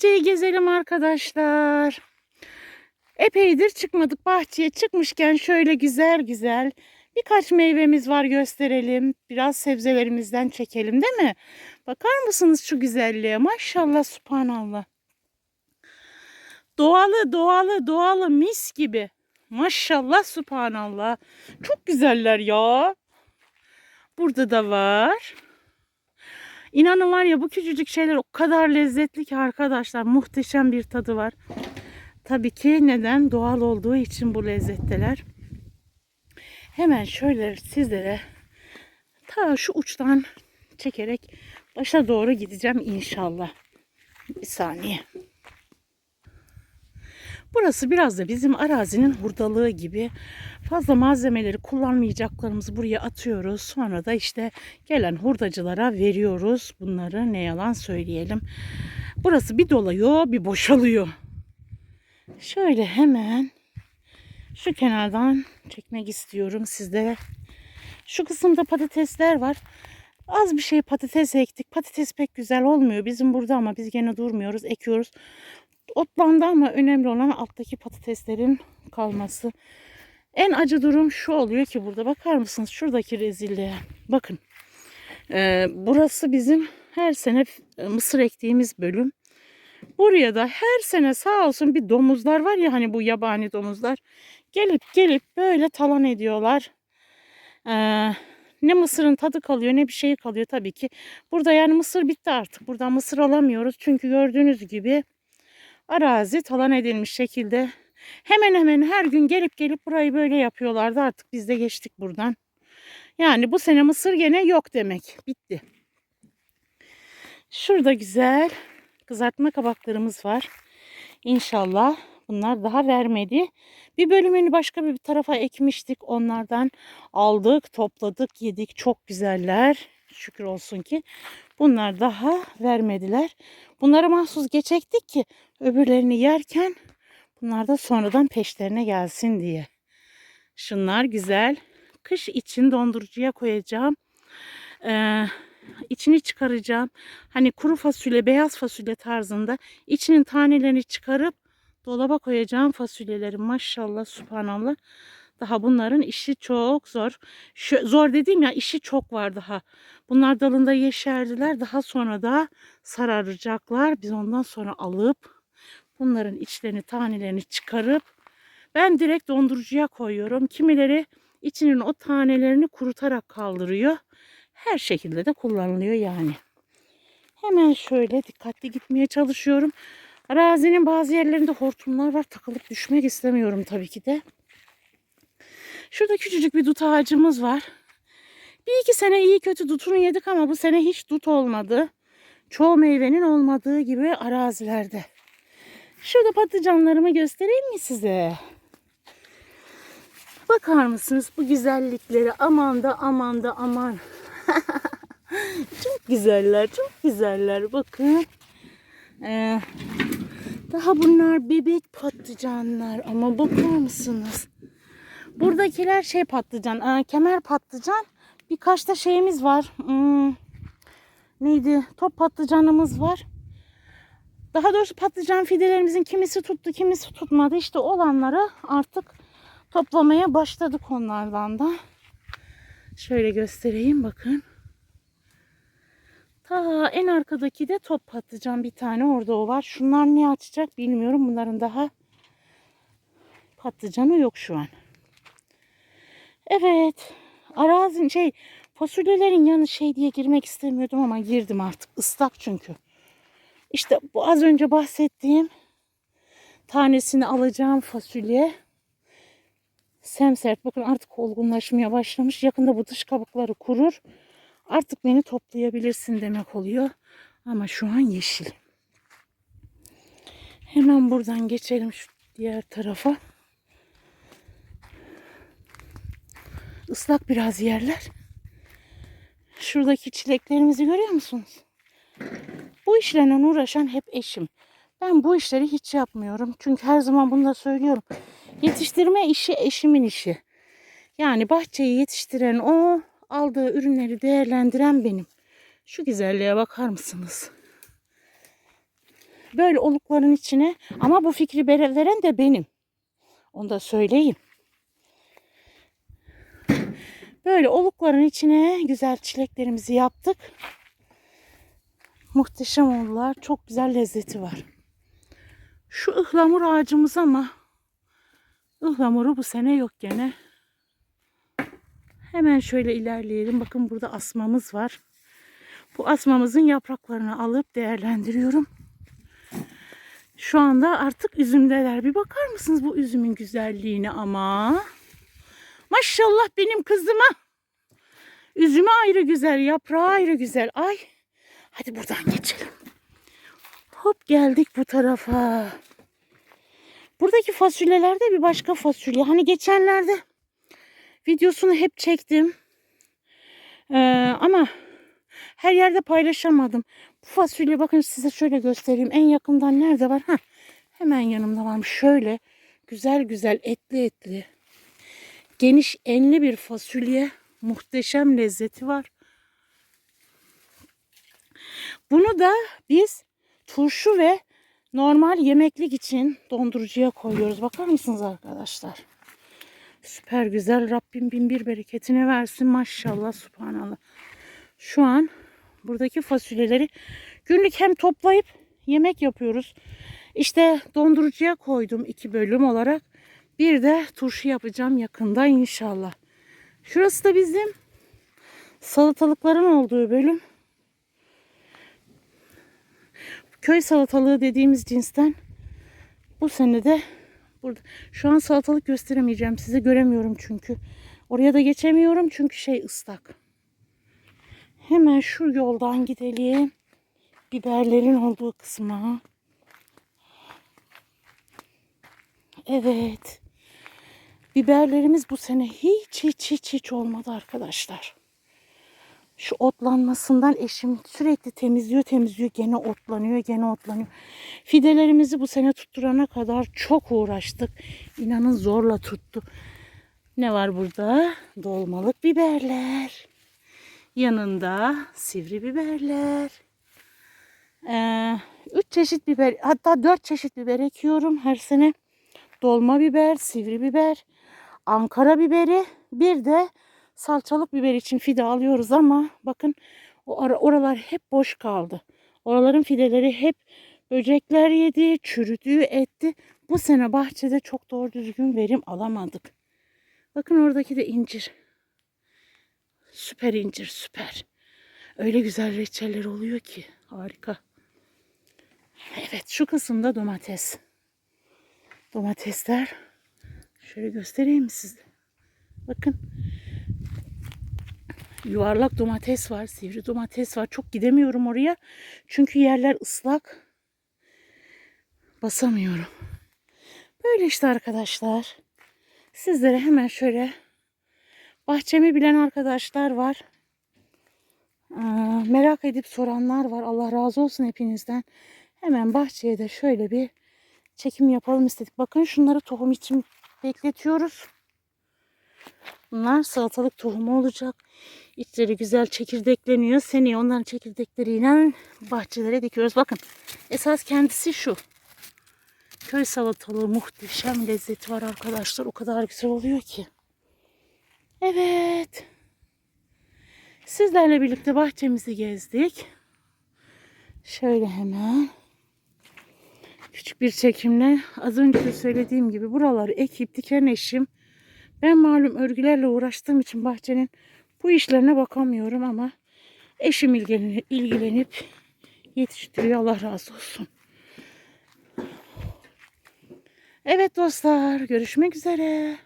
bahçeyi gezelim arkadaşlar. Epeydir çıkmadık bahçeye. Çıkmışken şöyle güzel güzel birkaç meyvemiz var gösterelim. Biraz sebzelerimizden çekelim değil mi? Bakar mısınız şu güzelliğe? Maşallah subhanallah. Doğalı doğalı doğalı mis gibi. Maşallah subhanallah. Çok güzeller ya. Burada da var. İnanın var ya bu küçücük şeyler o kadar lezzetli ki arkadaşlar. Muhteşem bir tadı var. Tabii ki neden? Doğal olduğu için bu lezzetteler. Hemen şöyle sizlere ta şu uçtan çekerek başa doğru gideceğim inşallah. Bir saniye. Burası biraz da bizim arazinin hurdalığı gibi. Fazla malzemeleri kullanmayacaklarımızı buraya atıyoruz. Sonra da işte gelen hurdacılara veriyoruz. Bunları ne yalan söyleyelim. Burası bir doluyor bir boşalıyor. Şöyle hemen şu kenardan çekmek istiyorum sizlere. Şu kısımda patatesler var. Az bir şey patates ektik. Patates pek güzel olmuyor bizim burada ama biz gene durmuyoruz, ekiyoruz. Otlandı ama önemli olan alttaki patateslerin kalması. En acı durum şu oluyor ki burada bakar mısınız şuradaki rezilliğe. Bakın. Ee, burası bizim her sene e, mısır ektiğimiz bölüm. Buraya da her sene sağ olsun bir domuzlar var ya hani bu yabani domuzlar. Gelip gelip böyle talan ediyorlar. Ee, ne mısırın tadı kalıyor ne bir şey kalıyor tabii ki. Burada yani mısır bitti artık. Buradan mısır alamıyoruz. Çünkü gördüğünüz gibi arazi talan edilmiş şekilde hemen hemen her gün gelip gelip burayı böyle yapıyorlardı. Artık biz de geçtik buradan. Yani bu sene mısır gene yok demek. Bitti. Şurada güzel kızartma kabaklarımız var. İnşallah bunlar daha vermedi. Bir bölümünü başka bir tarafa ekmiştik. Onlardan aldık, topladık, yedik. Çok güzeller. Şükür olsun ki bunlar daha vermediler. Bunları mahsus geçektik ki öbürlerini yerken bunlar da sonradan peşlerine gelsin diye. Şunlar güzel. Kış için dondurucuya koyacağım. Ee, içini çıkaracağım. Hani kuru fasulye, beyaz fasulye tarzında içinin tanelerini çıkarıp dolaba koyacağım fasulyeleri. Maşallah, subhanallah. Daha bunların işi çok zor. Şu, zor dediğim ya işi çok var daha. Bunlar dalında yeşerdiler. Daha sonra da sararacaklar. Biz ondan sonra alıp bunların içlerini, tanelerini çıkarıp ben direkt dondurucuya koyuyorum. Kimileri içinin o tanelerini kurutarak kaldırıyor. Her şekilde de kullanılıyor yani. Hemen şöyle dikkatli gitmeye çalışıyorum. Arazinin bazı yerlerinde hortumlar var. Takılıp düşmek istemiyorum tabii ki de. Şurada küçücük bir dut ağacımız var. Bir iki sene iyi kötü dutunu yedik ama bu sene hiç dut olmadı. Çoğu meyvenin olmadığı gibi arazilerde. Şurada patlıcanlarımı göstereyim mi size? Bakar mısınız bu güzellikleri? Aman da aman da aman. çok güzeller, çok güzeller. Bakın. Ee, daha bunlar bebek patlıcanlar ama bakar mısınız? Buradakiler şey patlıcan, aa, kemer patlıcan. Birkaç da şeyimiz var. Hmm, neydi? Top patlıcanımız var. Daha doğrusu patlıcan fidelerimizin kimisi tuttu, kimisi tutmadı. İşte olanları artık toplamaya başladık onlardan da. Şöyle göstereyim bakın. Ta en arkadaki de top patlıcan bir tane orada o var. Şunlar ne açacak bilmiyorum. Bunların daha patlıcanı yok şu an. Evet. Arazin şey fasulyelerin yanı şey diye girmek istemiyordum ama girdim artık. Islak çünkü. İşte bu az önce bahsettiğim tanesini alacağım fasulye. Semsert bakın artık olgunlaşmaya başlamış. Yakında bu dış kabukları kurur. Artık beni toplayabilirsin demek oluyor. Ama şu an yeşil. Hemen buradan geçelim şu diğer tarafa. Islak biraz yerler. Şuradaki çileklerimizi görüyor musunuz? Bu işlerle uğraşan hep eşim. Ben bu işleri hiç yapmıyorum. Çünkü her zaman bunu da söylüyorum. Yetiştirme işi eşimin işi. Yani bahçeyi yetiştiren o, aldığı ürünleri değerlendiren benim. Şu güzelliğe bakar mısınız? Böyle olukların içine ama bu fikri vere- veren de benim. Onu da söyleyeyim. Böyle olukların içine güzel çileklerimizi yaptık. Muhteşem oldular. Çok güzel lezzeti var. Şu ıhlamur ağacımız ama ıhlamuru bu sene yok gene. Hemen şöyle ilerleyelim. Bakın burada asmamız var. Bu asmamızın yapraklarını alıp değerlendiriyorum. Şu anda artık üzümdeler. Bir bakar mısınız bu üzümün güzelliğine ama? Maşallah benim kızıma. Üzümü ayrı güzel, yaprağı ayrı güzel. Ay. Hadi buradan geçelim. Hop geldik bu tarafa. Buradaki fasulyelerde bir başka fasulye. Hani geçenlerde videosunu hep çektim. Ee, ama her yerde paylaşamadım. Bu fasulye bakın size şöyle göstereyim. En yakından nerede var? Ha, hemen yanımda varmış. Şöyle güzel güzel etli etli. Geniş enli bir fasulye. Muhteşem lezzeti var. Bunu da biz turşu ve normal yemeklik için dondurucuya koyuyoruz. Bakar mısınız arkadaşlar? Süper güzel. Rabbim bin bir bereketini versin. Maşallah, subhanallah. Şu an buradaki fasulyeleri günlük hem toplayıp yemek yapıyoruz. İşte dondurucuya koydum iki bölüm olarak. Bir de turşu yapacağım yakında inşallah. Şurası da bizim salatalıkların olduğu bölüm. Köy salatalığı dediğimiz cinsten bu sene de burada. Şu an salatalık gösteremeyeceğim size göremiyorum çünkü. Oraya da geçemiyorum çünkü şey ıslak. Hemen şu yoldan gidelim. Biberlerin olduğu kısma. Evet. Biberlerimiz bu sene hiç hiç hiç hiç olmadı arkadaşlar. Şu otlanmasından eşim sürekli temizliyor temizliyor gene otlanıyor gene otlanıyor. Fidelerimizi bu sene tutturana kadar çok uğraştık. İnanın zorla tuttu. Ne var burada? Dolmalık biberler. Yanında sivri biberler. Ee, üç çeşit biber hatta dört çeşit biber ekiyorum her sene. Dolma biber, sivri biber, Ankara biberi bir de salçalık biber için fide alıyoruz ama bakın o ara, oralar hep boş kaldı. Oraların fideleri hep böcekler yedi, çürüdü, etti. Bu sene bahçede çok doğru düzgün verim alamadık. Bakın oradaki de incir. Süper incir, süper. Öyle güzel reçeller oluyor ki. Harika. Evet, şu kısımda domates. Domatesler. Şöyle göstereyim mi size? Bakın. Yuvarlak domates var, sivri domates var. Çok gidemiyorum oraya. Çünkü yerler ıslak. Basamıyorum. Böyle işte arkadaşlar. Sizlere hemen şöyle bahçemi bilen arkadaşlar var. Ee, merak edip soranlar var. Allah razı olsun hepinizden. Hemen bahçeye de şöyle bir çekim yapalım istedik. Bakın şunları tohum için bekletiyoruz. Bunlar salatalık tohumu olacak. İçleri güzel çekirdekleniyor. Seneye onların çekirdekleriyle bahçelere dikiyoruz. Bakın esas kendisi şu. Köy salatalığı muhteşem lezzeti var arkadaşlar. O kadar güzel oluyor ki. Evet. Sizlerle birlikte bahçemizi gezdik. Şöyle hemen küçük bir çekimle az önce söylediğim gibi buraları ekip diken eşim. Ben malum örgülerle uğraştığım için bahçenin bu işlerine bakamıyorum ama eşim ilgilenip, ilgilenip yetiştiriyor. Allah razı olsun. Evet dostlar görüşmek üzere.